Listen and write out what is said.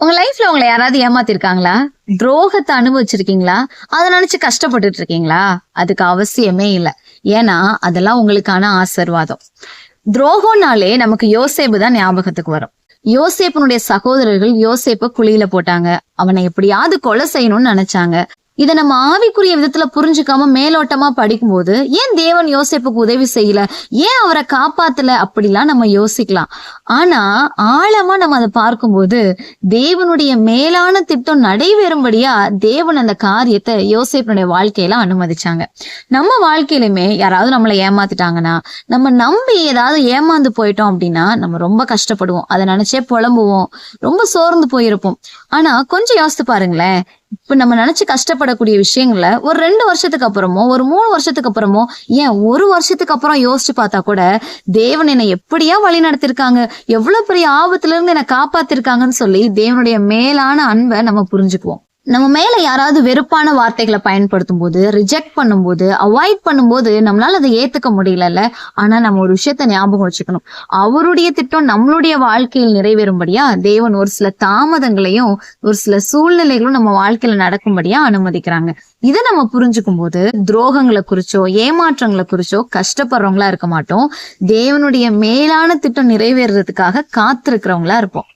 உங்க லைஃப்ல உங்களை யாராவது ஏமாத்திருக்காங்களா? துரோகத்தை அனுபவிச்சிருக்கீங்களா? அதை நினைச்சு கஷ்டப்பட்டுட்டு இருக்கீங்களா அதுக்கு அவசியமே இல்லை. ஏன்னா அதெல்லாம் உங்களுக்கான ஆசீர்வாதம். துரோகம்னாலே நமக்கு யோசேப்பு தான் ஞாபகத்துக்கு வரும். யோசேப்பனுடைய சகோதரர்கள் யோசேப்ப குழியில போட்டாங்க. அவனை எப்படியாவது கொலை செய்யணும்னு நினைச்சாங்க. இதை நம்ம ஆவிக்குரிய விதத்துல புரிஞ்சுக்காம மேலோட்டமா படிக்கும்போது ஏன் தேவன் யோசிப்புக்கு உதவி செய்யல? ஏன் அவரை காப்பாத்தல? அப்படிலாம் நம்ம யோசிக்கலாம். ஆனா ஆழமா நம்ம அதை பார்க்கும்போது தேவனுடைய மேலான திட்டம் நடைபெறும்படியா தேவன் அந்த காரியத்தை யோசிப்பினுடைய வாழ்க்கையில அனுமதிச்சாங்க. நம்ம வாழ்க்கையிலுமே யாராவது நம்மளை ஏமாத்திட்டாங்கன்னா நம்ம நம்பி ஏதாவது ஏமாந்து போயிட்டோம் அப்படின்னா நம்ம ரொம்ப கஷ்டப்படுவோம். அதை நினைச்சே புலம்புவோம். ரொம்ப சோர்ந்து போயிருப்போம். ஆனா கொஞ்சம் யோசித்து பாருங்களேன். இப்ப நம்ம நினைச்சு கஷ்டப்படக்கூடிய விஷயங்கள ஒரு ரெண்டு வருஷத்துக்கு அப்புறமோ ஒரு மூணு வருஷத்துக்கு அப்புறமோ ஏன் ஒரு வருஷத்துக்கு அப்புறம் யோசிச்சு பார்த்தா கூட தேவன் என்னை எப்படியா வழி நடத்திருக்காங்க எவ்வளவு பெரிய ஆபத்துல இருந்து என்னை காப்பாத்திருக்காங்கன்னு சொல்லி தேவனுடைய மேலான அன்பை நம்ம புரிஞ்சுக்குவோம். நம்ம மேல யாராவது வெறுப்பான வார்த்தைகளை பயன்படுத்தும் போது ரிஜெக்ட் பண்ணும்போது அவாய்ட் பண்ணும்போது நம்மளால அதை ஏத்துக்க முடியலல்ல. ஆனா நம்ம ஒரு விஷயத்த ஞாபகம் வச்சுக்கணும். அவருடைய திட்டம் நம்மளுடைய வாழ்க்கையில் நிறைவேறும்படியா தேவன் ஒரு சில தாமதங்களையும் ஒரு சில சூழ்நிலைகளும் நம்ம வாழ்க்கையில நடக்கும்படியா அனுமதிக்கிறாங்க. இதை நம்ம புரிஞ்சுக்கும் போது துரோகங்களை குறிச்சோ ஏமாற்றங்களை குறிச்சோ கஷ்டப்படுறவங்களா இருக்க மாட்டோம். தேவனுடைய மேலான திட்டம் நிறைவேறதுக்காக காத்திருக்கிறவங்களா இருப்போம்.